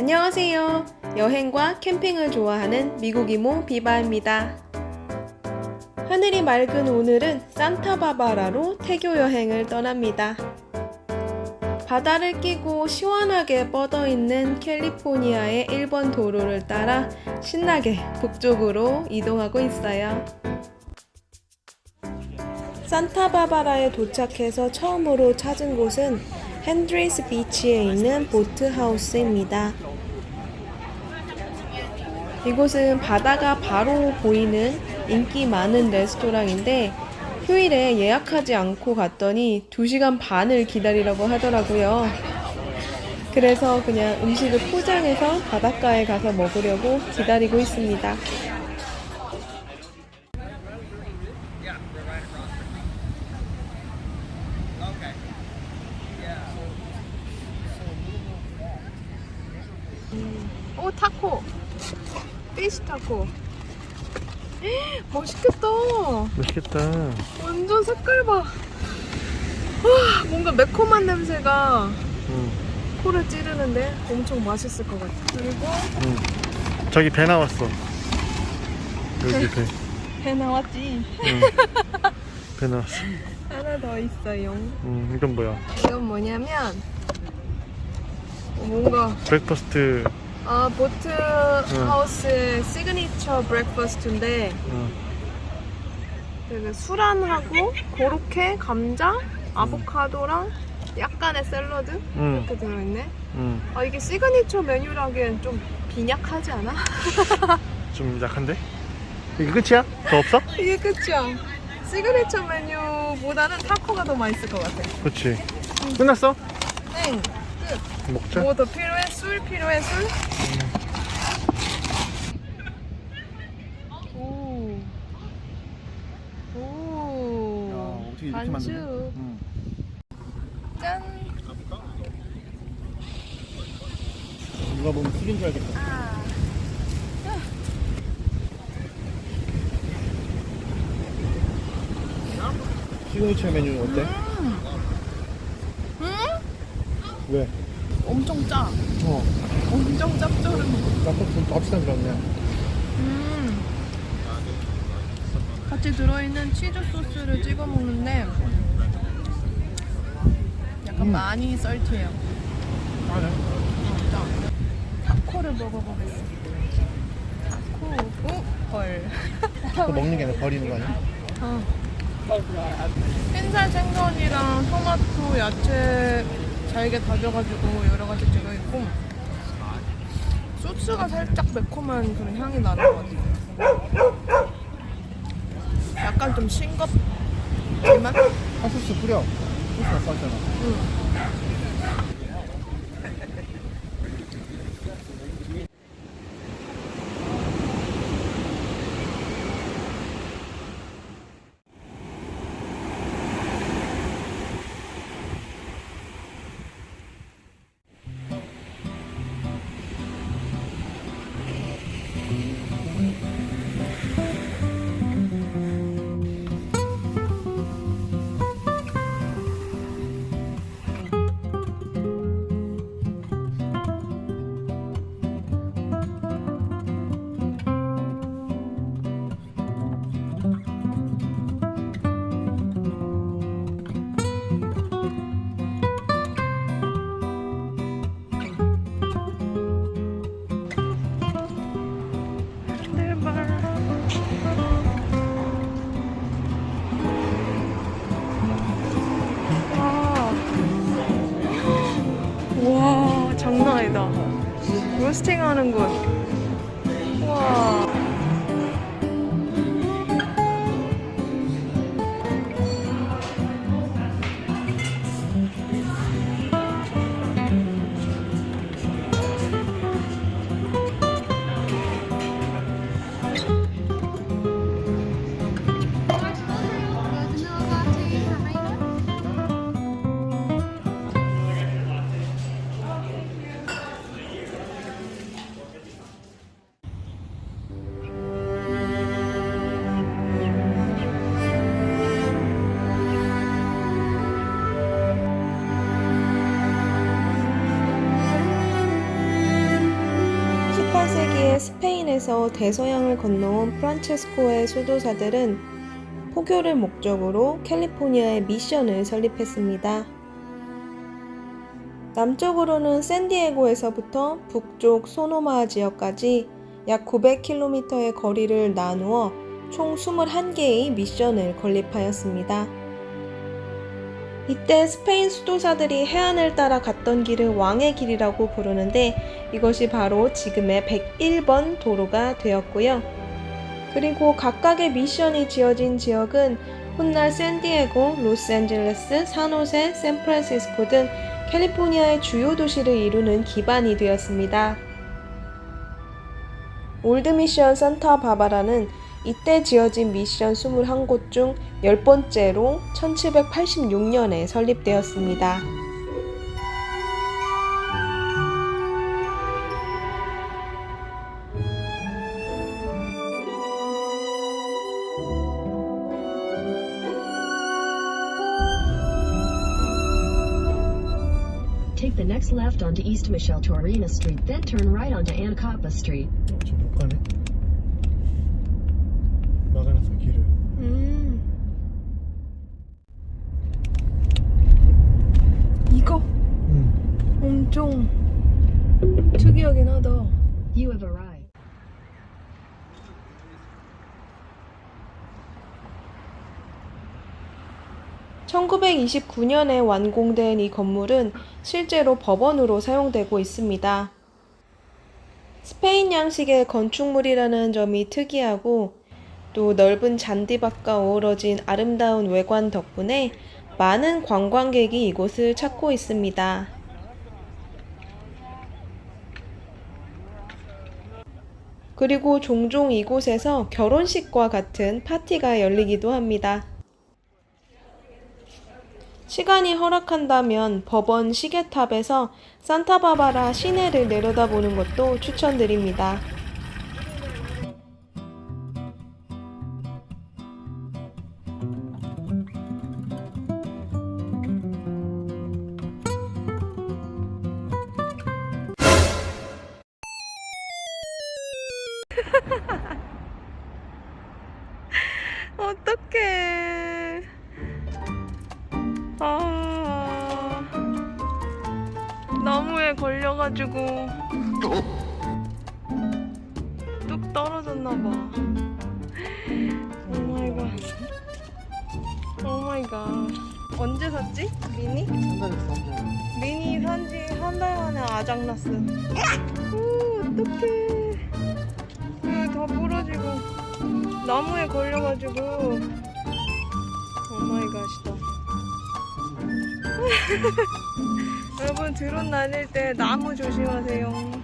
안녕하세요. 여행과 캠핑을 좋아하는 미국 이모 비바입니다. 하늘이 맑은 오늘은 산타바바라로 태교 여행을 떠납니다. 바다를 끼고 시원하게 뻗어 있는 캘리포니아의 1번 도로를 따라 신나게 북쪽으로 이동하고 있어요. 산타바바라에 도착해서 처음으로 찾은 곳은 핸드리스 비치에 있는 보트 하우스입니다. 이곳은 바다가 바로 보이는 인기 많은 레스토랑인데 휴일에 예약하지 않고 갔더니 2시간 반을 기다리라고 하더라고요. 그래서 그냥 음식을 포장해서 바닷가에 가서 먹으려고 기다리고 있습니다. 오 타코 피시 타코 맛있겠다 맛있겠다. 완전 색깔 봐 와, 뭔가 매콤한 냄새가 응, 코를 찌르는데 엄청 맛있을 것 같아 그리고 응. 저기 배 나왔어. 여기 배. 배 나왔지 응. 배 나왔어. 하나 더 있어요 응, 이건 뭐야? 이건 뭐냐면 뭔가 브렉퍼스트. 아 보트 하우스 시그니처 브렉퍼스트인데 응. 되게 수란하고 고로케, 감자, 아보카도랑 약간의 샐러드 응, 이렇게 들어있네. 응. 아 이게 시그니처 메뉴라기엔 좀 빈약하지 않아? 좀 약한데? 이게 끝이야? 더 없어? 이게 끝이야. 시그니처 메뉴보다는 타코가 더 맛있을 것 같아. 그렇지. 끝났어? 응. 먹자. 뭐 더 필요해? 술 필요해? 술? 오. 오. 어떻게 이렇게 반주. 만드냐? 응. 짠. 누가 보면 술인 줄 알겠다. 아. 시그니처 메뉴 어때? 음? 왜? 엄청 짜. 어. 엄청 짭조름. 깜빡 좀 값비싼 줄 알았네. 음. 같이 들어있는 치즈 소스를 찍어 먹는데 약간 음. 많이 썰티해요. 아, 네. 어, 짜. 타코를 먹어보겠습니다. 타코. 오, 헐. 또 먹는 게 아니라 버리는 거 아니야? 어. 흰살 생선이랑 토마토, 야채 잘게 다져가지고 여러 가지 들어있고 소스가 살짝 매콤한 그런 향이 나는 것 같아요. 약간 좀 싱겁지만 핫소스 뿌려. 소스가 싸잖아. 와 로스팅 하는 곳. 스페인에서 대서양을 건너온 프란체스코의 수도사들은 포교를 목적으로 캘리포니아에 미션을 설립했습니다. 남쪽으로는 샌디에고에서부터 북쪽 소노마 지역까지 약 900km의 거리를 나누어 총 21개의 미션을 건립하였습니다. 이때 스페인 수도사들이 해안을 따라 갔던 길을 왕의 길이라고 부르는데 이것이 바로 지금의 101번 도로가 되었고요. 그리고 각각의 미션이 지어진 지역은 훗날 샌디에고, 로스앤젤레스, 산호세, 샌프란시스코 등 캘리포니아의 주요 도시를 이루는 기반이 되었습니다. 올드 미션 산타 바바라는 이때 지어진 미션 21곳 중 10번째로 1786년에 설립되었습니다. Take the next left onto East Michel Torina Street, then turn right onto Anacapa Street. 어, 저못 가네. 막아놨어 길을. 음. 이거 응. 엄청 특이하긴 하다. You have arrived. (1929년에) 완공된 이 건물은 실제로 법원으로 사용되고 있습니다. 스페인 양식의 건축물이라는 점이 특이하고 또 넓은 잔디밭과 어우러진 아름다운 외관 덕분에 많은 관광객이 이곳을 찾고 있습니다. 그리고 종종 이곳에서 결혼식과 같은 파티가 열리기도 합니다. 시간이 허락한다면 법원 시계탑에서 산타바바라 시내를 내려다보는 것도 추천드립니다. 나무에 걸려가지고 뚝 떨어졌나봐. 오마이갓. 오마이갓. 언제 샀지? 미니? 한달 했어 한 달. 미니 산지 한 달 만에 아작났어. 오, 어떡해. 그다 부러지고 나무에 걸려가지고 오마이갓이다. 여러분 드론 날릴 때 나무 조심하세요.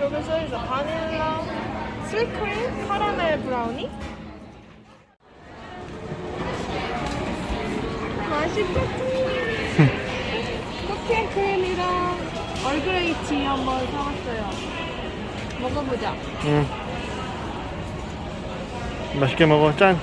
여기 써있어 바닐라 스위크림 카라멜 브라우니? 맛있겠지? 쿠키 얼그레이 티 한번 사왔어요 먹어보자 응. 맛있게 먹어. 짠.